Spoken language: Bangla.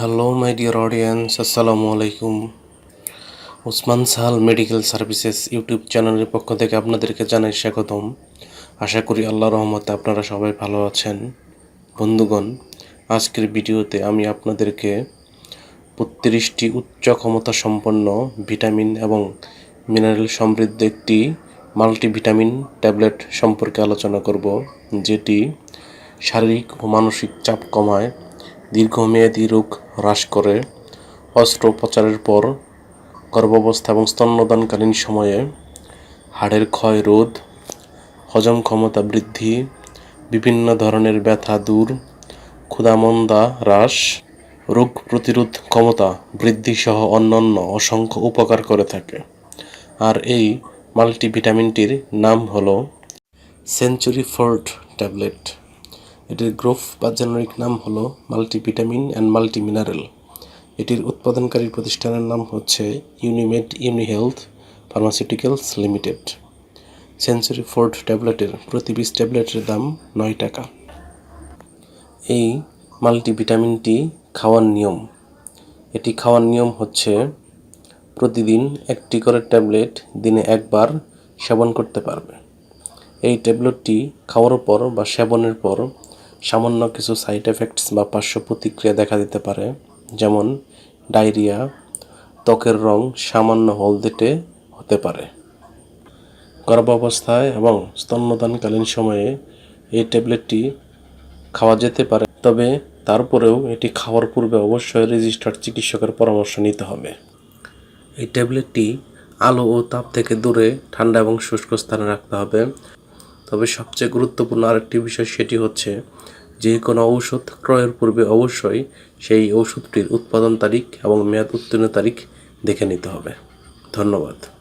হ্যালো মাই ডিয়ার অডিয়েন্স আসসালামু আলাইকুম Osman Sahal medical services YouTube চ্যানেলের পক্ষ থেকে আপনাদেরকে জানাই স্বাগতম। আশা করি আল্লাহ রহমতে আপনারা সবাই ভালো আছেন। বন্ধুগণ, আজকের ভিডিওতে আমি আপনাদেরকে বত্রিশটি উচ্চ ক্ষমতা সম্পন্ন ভিটামিন এবং মিনারেল সমৃদ্ধ একটি মাল্টিভিটামিন ট্যাবলেট সম্পর্কে আলোচনা করব, যেটি শারীরিক ও মানসিক চাপ কমায়। দীর্ঘমেয়াদী রোগ হ্রাস করে অস্ত্রোপচারের পর গর্ভাবস্থা এবং স্তন্যদানকালীন সময়ে হাড়ের ক্ষয় রোধ, হজম ক্ষমতা বৃদ্ধি, বিভিন্ন ধরনের ব্যথা দূর, ক্ষুধামন্দা হ্রাস, রোগ প্রতিরোধ ক্ষমতা বৃদ্ধি সহ অন্যান্য অসংখ্য উপকার করে থাকে। আর এই মাল্টিভিটামিনটির নাম হলো সেঞ্চুরি ফোর্ট ট্যাবলেট। এটির গ্রোফ বা জেনারিক নাম হলো মাল্টিভিটামিন অ্যান্ড মাল্টি মিনারেল এটির উৎপাদনকারী প্রতিষ্ঠানের নাম হচ্ছে Unimed Unihealth pharmaceuticals limited. Century Ford ট্যাবলেটের প্রতি পিস ট্যাবলেটের দাম নয় টাকা। এই মাল্টিভিটামিনটি খাওয়ার নিয়ম। এটি খাওয়ার নিয়ম হচ্ছে প্রতিদিন একটি করে ট্যাবলেট দিনে একবার সেবন করতে পারবে। এই ট্যাবলেটটি খাওয়ার পর বা সেবনের পর সামান্য কিছু সাইড এফেক্টস বা পার্শ্ব প্রতিক্রিয়া দেখা দিতে পারে, যেমন ডায়রিয়া ত্বকের রং সামান্য হলদেটে হতে পারে। গর্ভাবস্থায় এবং স্তন্যদানকালীন সময়ে এই ট্যাবলেটটি খাওয়া যেতে পারে, তবে তারপরেও এটি খাওয়ার পূর্বে অবশ্যই রেজিস্টার্ড চিকিৎসকের পরামর্শ নিতে হবে। এই ট্যাবলেটটি আলো ও তাপ থেকে দূরে, ঠান্ডা এবং শুষ্ক স্থানে রাখতে হবে। তবে সবচেয়ে গুরুত্বপূর্ণ আরেকটি বিষয় সেটি হচ্ছে, যে কোনো ঔষধ ক্রয়ের পূর্বে অবশ্যই সেই ওষুধটির উৎপাদন তারিখ এবং মেয়াদ উত্তীর্ণ তারিখ দেখে নিতে হবে। ধন্যবাদ।